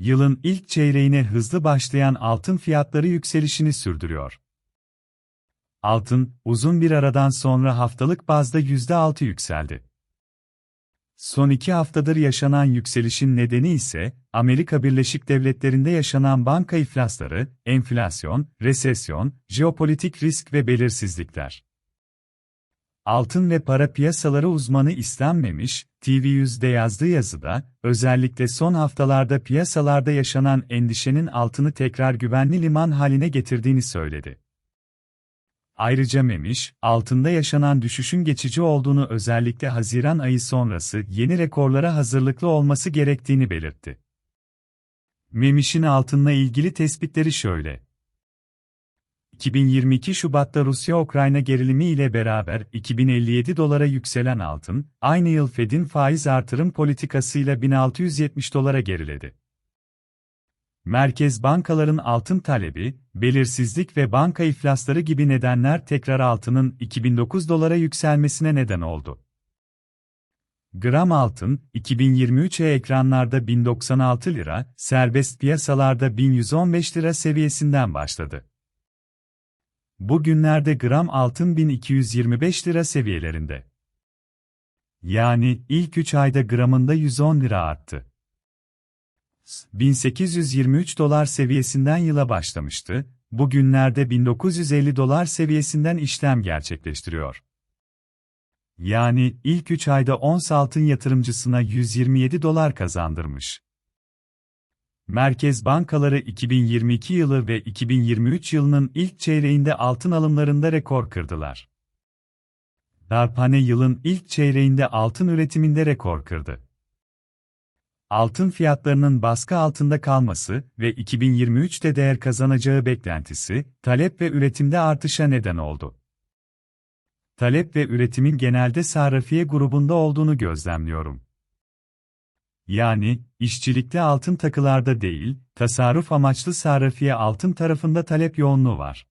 yılın ilk çeyreğine hızlı başlayan altın fiyatları yükselişini sürdürüyor. Altın, uzun bir aradan sonra haftalık bazda %6 yükseldi. Son iki haftadır yaşanan yükselişin nedeni ise, Amerika Birleşik Devletleri'nde yaşanan banka iflasları, enflasyon, resesyon, jeopolitik risk ve belirsizlikler. Altın ve para piyasaları uzmanı İslam Memiş, TV100'de yazdığı yazıda, özellikle son haftalarda piyasalarda yaşanan endişenin altını tekrar güvenli liman haline getirdiğini söyledi. Ayrıca Memiş, altında yaşanan düşüşün geçici olduğunu özellikle Haziran ayı sonrası yeni rekorlara hazırlıklı olması gerektiğini belirtti. Memiş'in altınla ilgili tespitleri şöyle. 2022 Şubat'ta Rusya-Ukrayna gerilimi ile beraber 2057 dolara yükselen altın, aynı yıl Fed'in faiz artırım politikasıyla 1670 dolara geriledi. Merkez bankaların altın talebi, belirsizlik ve banka iflasları gibi nedenler tekrar altının 2009 dolara yükselmesine neden oldu. Gram altın, 2023'e ekranlarda 1096 lira, serbest piyasalarda 1115 lira seviyesinden başladı. Bugünlerde gram altın 1225 lira seviyelerinde. Yani ilk 3 ayda gramında 110 lira arttı. 1823 dolar seviyesinden yıla başlamıştı, bugünlerde 1950 dolar seviyesinden işlem gerçekleştiriyor. Yani ilk 3 ayda ons altın yatırımcısına 127 dolar kazandırmış. Merkez bankaları 2022 yılı ve 2023 yılının ilk çeyreğinde altın alımlarında rekor kırdılar. Darphane yılın ilk çeyreğinde altın üretiminde rekor kırdı. Altın fiyatlarının baskı altında kalması ve 2023'te değer kazanacağı beklentisi, talep ve üretimde artışa neden oldu. Talep ve üretimin genelde sarrafiye grubunda olduğunu gözlemliyorum. Yani, işçilikte altın takılarda değil, tasarruf amaçlı sarrafiye altın tarafında talep yoğunluğu var.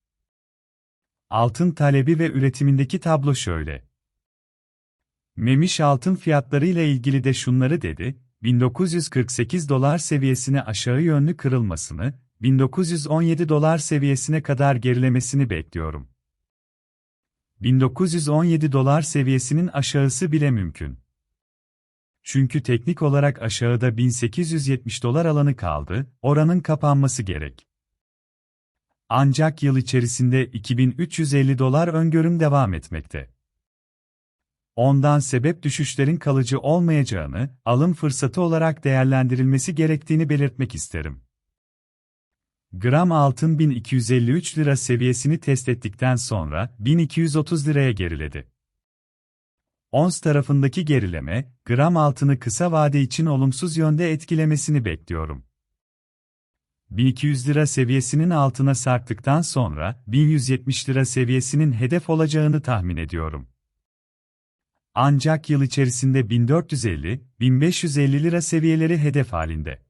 Altın talebi ve üretimindeki tablo şöyle. Memiş altın fiyatları ile ilgili de şunları dedi, 1948 dolar seviyesine aşağı yönlü kırılmasını, 1917 dolar seviyesine kadar gerilemesini bekliyorum. 1917 dolar seviyesinin aşağısı bile mümkün. Çünkü teknik olarak aşağıda 1870 dolar alanı kaldı, oranın kapanması gerek. Ancak yıl içerisinde 2350 dolar öngörüm devam etmekte. Ondan sebep düşüşlerin kalıcı olmayacağını, alım fırsatı olarak değerlendirilmesi gerektiğini belirtmek isterim. Gram altın 1253 lira seviyesini test ettikten sonra 1230 liraya geriledi. Ons tarafındaki gerileme, gram altını kısa vade için olumsuz yönde etkilemesini bekliyorum. 1200 lira seviyesinin altına sarktıktan sonra 1170 lira seviyesinin hedef olacağını tahmin ediyorum. Ancak yıl içerisinde 1450-1550 lira seviyeleri hedef halinde.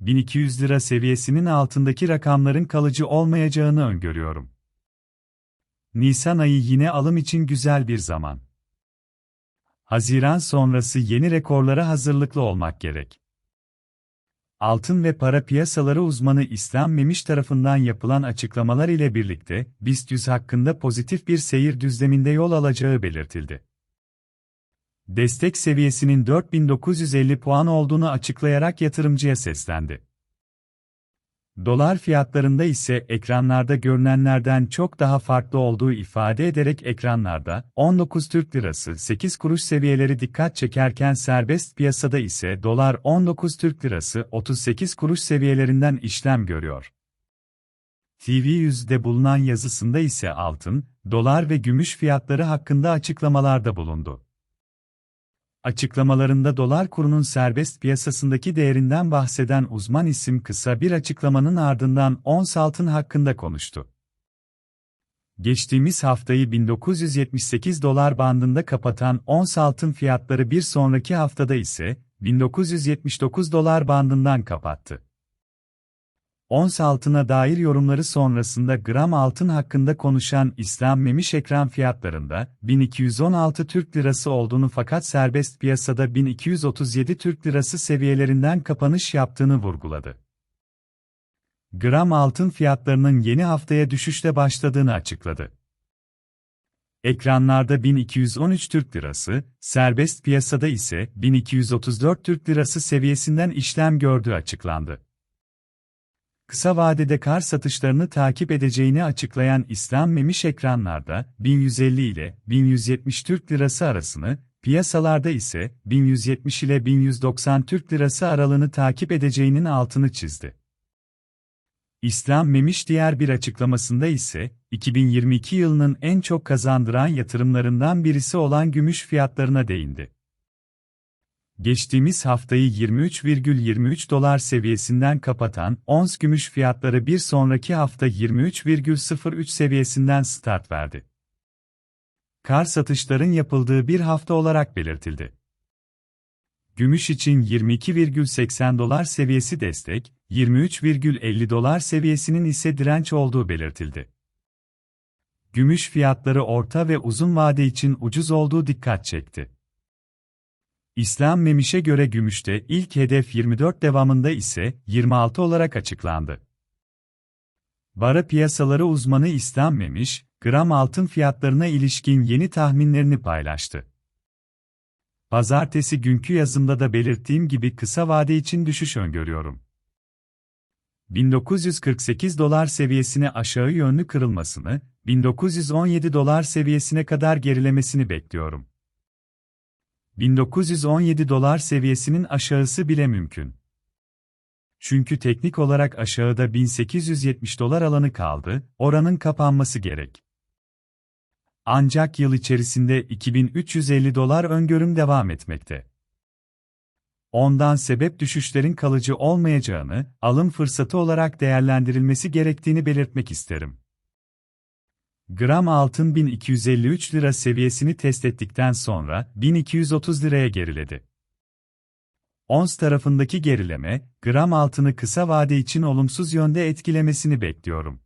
1200 lira seviyesinin altındaki rakamların kalıcı olmayacağını öngörüyorum. Nisan ayı yine alım için güzel bir zaman. Haziran sonrası yeni rekorlara hazırlıklı olmak gerek. Altın ve para piyasaları uzmanı İslam Memiş tarafından yapılan açıklamalar ile birlikte BIST 100 hakkında pozitif bir seyir düzleminde yol alacağı belirtildi. Destek seviyesinin 4950 puan olduğunu açıklayarak yatırımcıya seslendi. Dolar fiyatlarında ise ekranlarda görünenlerden çok daha farklı olduğu ifade ederek ekranlarda 19 Türk Lirası 8 kuruş seviyeleri dikkat çekerken serbest piyasada ise dolar 19 Türk Lirası 38 kuruş seviyelerinden işlem görüyor. TV100'de bulunan yazısında ise altın, dolar ve gümüş fiyatları hakkında açıklamalarda bulundu. Açıklamalarında dolar kurunun serbest piyasasındaki değerinden bahseden uzman isim kısa bir açıklamanın ardından ons altın hakkında konuştu. Geçtiğimiz haftayı 1978 dolar bandında kapatan ons altın fiyatları bir sonraki haftada ise 1979 dolar bandından kapattı. Ons altına dair yorumları sonrasında gram altın hakkında konuşan İslam Memiş ekran fiyatlarında 1216 Türk Lirası olduğunu fakat serbest piyasada 1237 Türk Lirası seviyelerinden kapanış yaptığını vurguladı. Gram altın fiyatlarının yeni haftaya düşüşle başladığını açıkladı. Ekranlarda 1213 Türk Lirası, serbest piyasada ise 1234 Türk Lirası seviyesinden işlem gördüğü açıklandı. Kısa vadede kar satışlarını takip edeceğini açıklayan İslam Memiş ekranlarda 1150 ile 1170 Türk Lirası arasını, piyasalarda ise 1170 ile 1190 Türk Lirası aralığını takip edeceğinin altını çizdi. İslam Memiş diğer bir açıklamasında ise, 2022 yılının en çok kazandıran yatırımlarından birisi olan gümüş fiyatlarına değindi. Geçtiğimiz haftayı 23,23 dolar seviyesinden kapatan ons gümüş fiyatları bir sonraki hafta 23,03 seviyesinden start verdi. Kar satışların yapıldığı bir hafta olarak belirtildi. Gümüş için 22,80 dolar seviyesi destek, 23,50 dolar seviyesinin ise direnç olduğu belirtildi. Gümüş fiyatları orta ve uzun vade için ucuz olduğu dikkat çekti. İslam Memiş'e göre gümüşte ilk hedef 24 devamında ise 26 olarak açıklandı. Bara piyasaları uzmanı İslam Memiş, gram altın fiyatlarına ilişkin yeni tahminlerini paylaştı. Pazartesi günkü yazımda da belirttiğim gibi kısa vade için düşüş öngörüyorum. 1948 dolar seviyesine aşağı yönlü kırılmasını, 1917 dolar seviyesine kadar gerilemesini bekliyorum. 1917 dolar seviyesinin aşağısı bile mümkün. Çünkü teknik olarak aşağıda 1870 dolar alanı kaldı, oranın kapanması gerek. Ancak yıl içerisinde 2350 dolar öngörüm devam etmekte. Ondan sebep düşüşlerin kalıcı olmayacağını, alım fırsatı olarak değerlendirilmesi gerektiğini belirtmek isterim. Gram altın 1253 lira seviyesini test ettikten sonra 1230 liraya geriledi. Ons tarafındaki gerileme, gram altını kısa vade için olumsuz yönde etkilemesini bekliyorum.